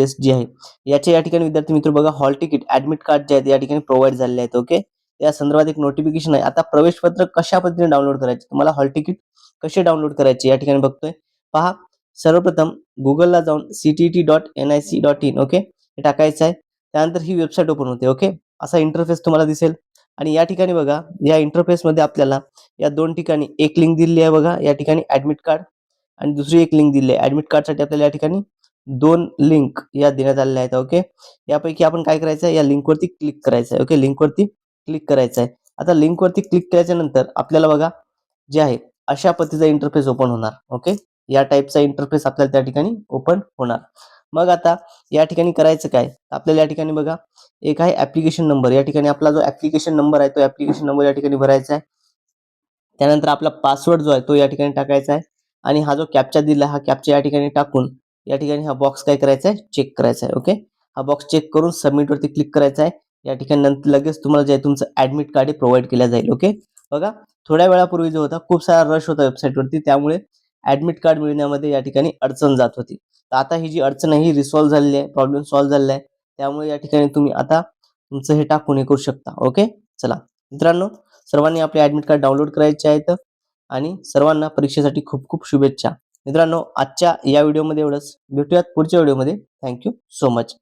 Taste जी आहे याच्या या ठिकाणी विद्यार्थी मित्र बघा हॉल तिकीट ऍडमिट कार्ड जे आहेत या ठिकाणी प्रोव्हाइड झालेले आहेत ओके या संदर्भात एक नोटिफिकेशन आहे. आता प्रवेश पत्र कशा पद्धतीने डाउनलोड करायचे? तुम्हाला हॉल तिकीट कसे डाउनलोड करायचे या ठिकाणी बघतोय. पहा सर्वप्रथम गुगलला जाऊन CTT dot N I C dot in okay हे टाकायचं आहे. त्यानंतर ही वेबसाईट ओपन होते ओके असा इंटरफेस तुम्हाला दिसेल. आणि या ठिकाणी बघा या इंटरफेस मध्ये आपल्याला या दोन ठिकाणी एक लिंक दिलेली आहे बघा या ठिकाणी ऍडमिट कार्ड आणि दुसरी एक लिंक दिली आहे. ऍडमिट कार्डसाठी आपल्याला या ठिकाणी दोन लिंक या देण्यात आलेल्या आहेत ओके यापैकी आपण काय करायचं आहे? या लिंकवरती क्लिक करायचं आहे ओके लिंकवरती क्लिक करायचं आहे. आता लिंकवरती क्लिक केल्याच्यानंतर आपल्याला बघा जे आहे अशा पद्धतीचा इंटरफेस ओपन होणार ओके या टाईपचा इंटरफेस आपल्याला त्या ठिकाणी ओपन होणार. मग आता या ठिकाणी करायचं काय? आपल्याला या ठिकाणी बघा एक आहे ऍप्लिकेशन नंबर या ठिकाणी आपला जो ऍप्लिकेशन नंबर आहे तो ऍप्लिकेशन नंबर या ठिकाणी भरायचा आहे. त्यानंतर आपला पासवर्ड जो आहे तो या ठिकाणी टाकायचा आहे. आणि हा जो कॅप्चा दिला हा कॅप्चा या ठिकाणी टाकून या ठिकाणी हा बॉक्स काय करायचा आहे? चेक करायचा आहे ओके हा बॉक्स चेक करून सबमिटवरती क्लिक करायचा आहे. या ठिकाणी नंतर लगेच तुम्हाला जे आहे तुमचं ऍडमिट कार्ड प्रोव्हाइड केलं जाईल ओके बघा थोड्या वेळापूर्वी जो होता खूप सारा रश होता वेबसाईटवरती त्यामुळे ऍडमिट कार्ड मिळण्यामध्ये या ठिकाणी अडचण जात होती. तर आता ही जी अडचण आहे ही रिसॉल्व्ह झालेली आहे प्रॉब्लेम सॉल्व्ह झालेला आहे. त्यामुळे या ठिकाणी तुम्ही आता तुमचं हे टाकून हे करू शकता ओके चला मित्रांनो सर्वांनी आपले ऍडमिट कार्ड डाउनलोड करायचे आहेत आणि सर्वांना परीक्षेसाठी खूप खूप शुभेच्छा. मित्रांनो आजच्या या व्हिडिओमध्ये एवढंच. भेटूयात पुढच्या व्हिडिओमध्ये. Thank you so much